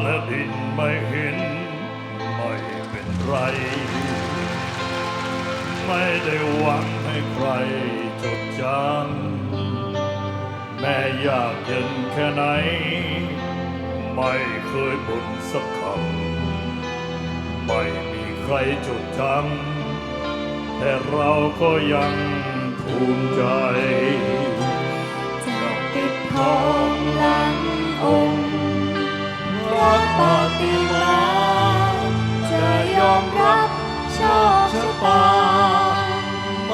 และดินไม่เห็น ไม่เป็นไร ไม่ได้หวังให้ใครจดจำแม่ยากเย็นแค่ไหน ไม่เคยบ่นสักคำไม่มีใครจดจำแต่เราก็ยังภูมิใจจากปิดทองหลัง พระปฏิมาจะยอมรับโชคชะตา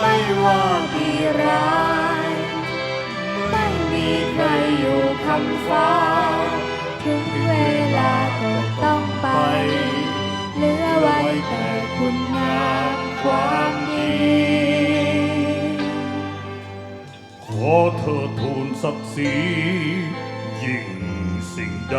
ไม่ว่าดีร้าย ไม่มีใครอยู่คำฟ้า ถึงเวลาก็ต้องไป เหลือไว้แต่คุณงามความดี ขอเธอทูลศักดิ์ศรียิ่งสิ่งใด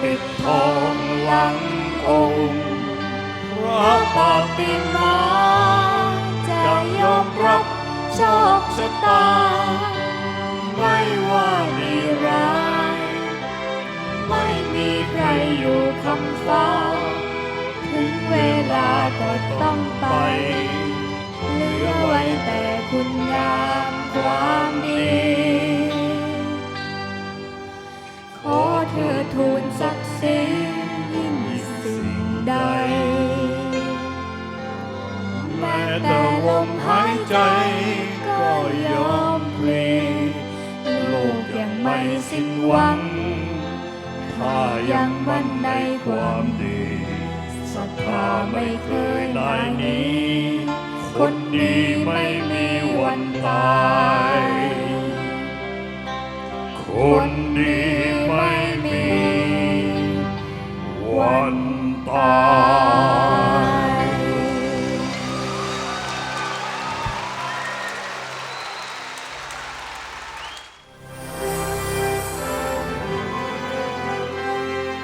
ปิดทองหลังองค์พระปฏิมาจะยอมรับโชคชะตา ไม่ว่าดีร้าย ไม่มีใครอยู่คำฟ้า ถึงเวลาก็ต้องไปเหลือไว้แต่คุณงามความดีขอเธอทูลศั แต่ลมหายใจก็ยอมพลีโลกยังไม่สิ้นหวัง ถ้ายังมั่นในความดีศรัทธาไม่เคยนายหนี้ คนดีไม่มีวันตาย คนดีไม่มีวันตาย